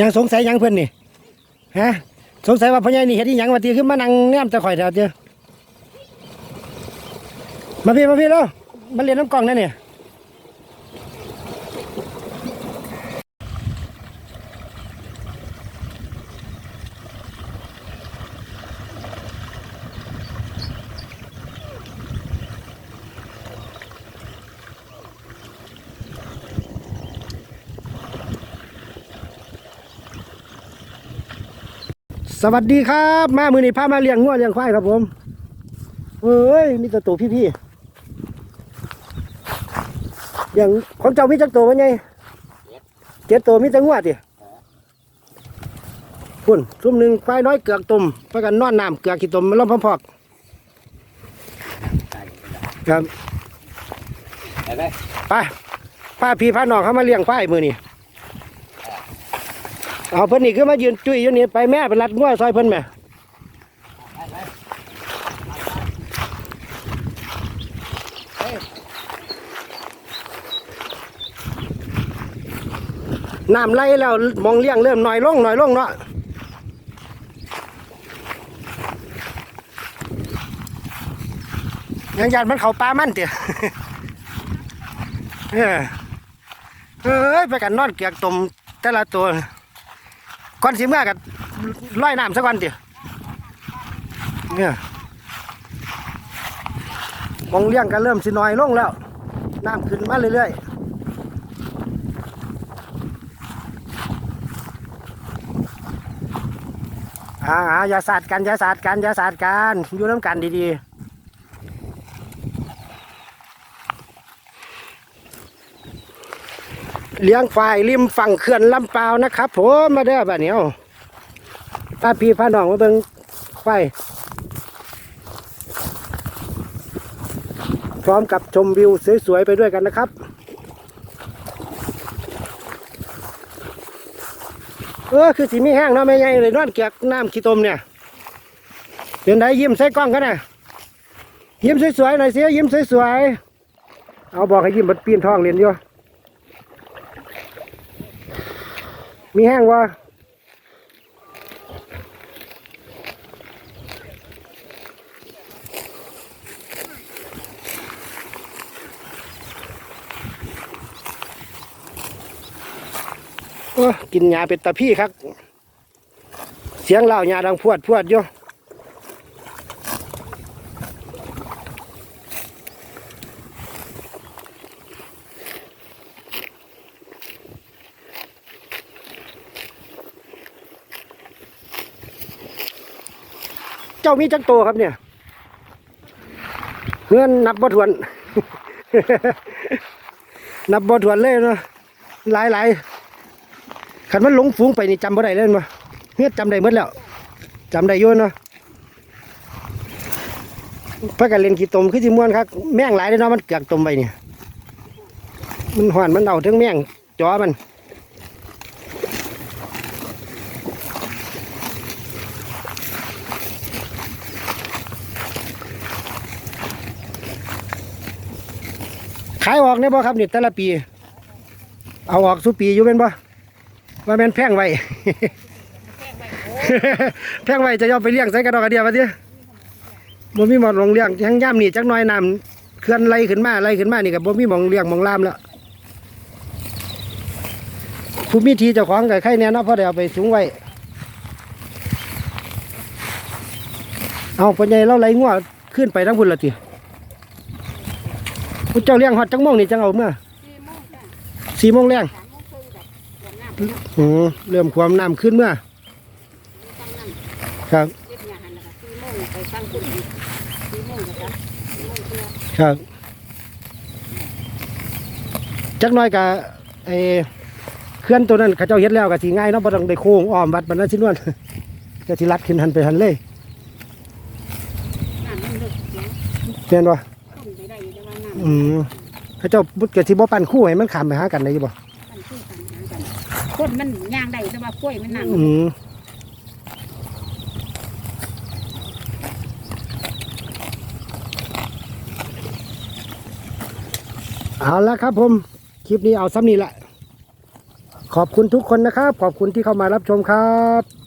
ยังสงสัยยังเพื่อนนี่ฮะสงสัยว่าพ่อใหญ่นี่เฮ็ดอีหยังว่าตีขึ้นมานั่งแนมจะข่อยแถวเจอมาพี่มาพี่แล้วมาเรียนน้ำกล่องนั่นเนี่ย สวัสดีครับ มามือนี้พามาเลี้ยงงัวเลี้ยงควายครับผมเอ้ยมีแตัวตัวพี่ๆอย่างของเจ้ามีจักตัววะไงเจ็ดตัวมีแต่งัวติพุ่นซุ่มหนึ่งควายน้อยเกือกตุ่มไปกันนอนน้ำเกือกขี้ตุ่มมาล้อมพอกๆครับไปไหมไปพาพี่พาน้องเขามาเลี้ยงควายมือนี่ เอาเพิ่นนี่คือมายืนจุ้ยอยู่นี่ไปแม่ไปรัดงัวซอยเพิ่นแม่น้ำไหลแล้วมองเลี้ยงเริ่มน้อยลงน้อยลงเนาะยังยันมันเขาปลามันเตี๋ยเออเอ้ยไปกันนอนเกียกตมแต่ละตัว ก่อนสิเมื่อกันร้อยน้ำสักวันเดียวเนี่ยมองเลี้ยงกันเริ่มสิน้อยลงแล้ว น้ำขึ้นมาเรื่อยๆอ่าอ่าอย่าสาดกันอย่าสาดกันอย่าสาดกันอยู่น้ำกันดีๆ เลี้ยงควายริมฝั่งเขื่อนลำเปาวนะครับผมมาเด้อบ้านนี้เอาพาพี่พาน้องมาเบิ่งควายพร้อมกับชมวิวสวยๆไปด้วยกันนะครับเออคือสีไมีแห้งเนาะไม่ใหญ่เลยนอนเกียกน้ำขี้ตมเนี่ยเดี๋ยวไหนยิ้มใส่กล้องกันนะยิ้มสวยๆหน่อยสิยิ้มสวยๆเอาบอกให้ยิ้มบดปีนทองเรียนอยู่ มีแห้งวะโอ้กินหญ้าเป็นตะพี่ครับ เสียงเล่าหญ้าดังพวดพวดอยู่ จ้ามีจักโตครับเนี่ยเงินนับบ่ถวน นับบ่ถวนเลยเนาะหลายหลายขันมันหลงฝูงไปนี่จำบ่ได้เลยมั้เฮ็ดจำได้หมดแล้วจำได้ยู่นเนาะพากันเล่นขี้ตมคือสิม่วนครับแม่งหลายเลยเนาะมันเกือกตมไปเนี่ยมันหอนมันเอาถึงแม่งจอมันายออกเนี่ยบ่ครับนี่แต่ละปี เอาออกสุปีอยู่เป็นบ่ว่าแม่นแพงไว้แพงไว้จะยอมไปเลี้ยงใส่กระดอกกระเดียวมาดิบ่มีหมอดลงเลี้ยงยังย่ำนี่จักหน้อยน้ำเคลื่อนไหลขึ้นมาไหลขึ้นมานี่กับบ่มีหมองเลี้ยงหมองลามแล้วผู้มีทีเจ้าของกับใครเนี่เนาะเพราะได้เอาไปสูงไว้เอาปัญญาเราไหลงัวขึ้นไปทั้งพุ่นละที ผู้เจ้าเลี้ยงฮอดจังโมงนี่จังเอาเมื่อสี่โมงแรงอือเริ่มความน้ำขึ้นเมื่อ ครับเฮ็ดงานนะคะสี่โมงไปฟังคุณอีกสี่โมงนะครับสี่โมงเพื่อครับ จักหน้อยกับไอ้เคลื่อนตัวนั้นเขาเจ้าเฮ็ดแล้วก็สิง่ายเนาะบ่ต้องได้โค้งอ้อมวัดบรรณชินวนก็สิลัดขึ้นหันไปหันเลยน้ำมันลึกเสียงแม่นบ่ต้นไปได้ อยู่แต่ว่าน้ำอืมเขาเจ้าบุดก็สิบ่ปั่นคู่ให้มันข้ามไปหากันได้อยู่บ่มันคือกันหากันคนมันย่างได้แต่ว่ากล้วยมันนั่งอืมเอาละครับผม คลิปนี้เอาซ้ำนี้ละ ขอบคุณทุกคนนะครับ ขอบคุณที่เข้ามารับชมครับ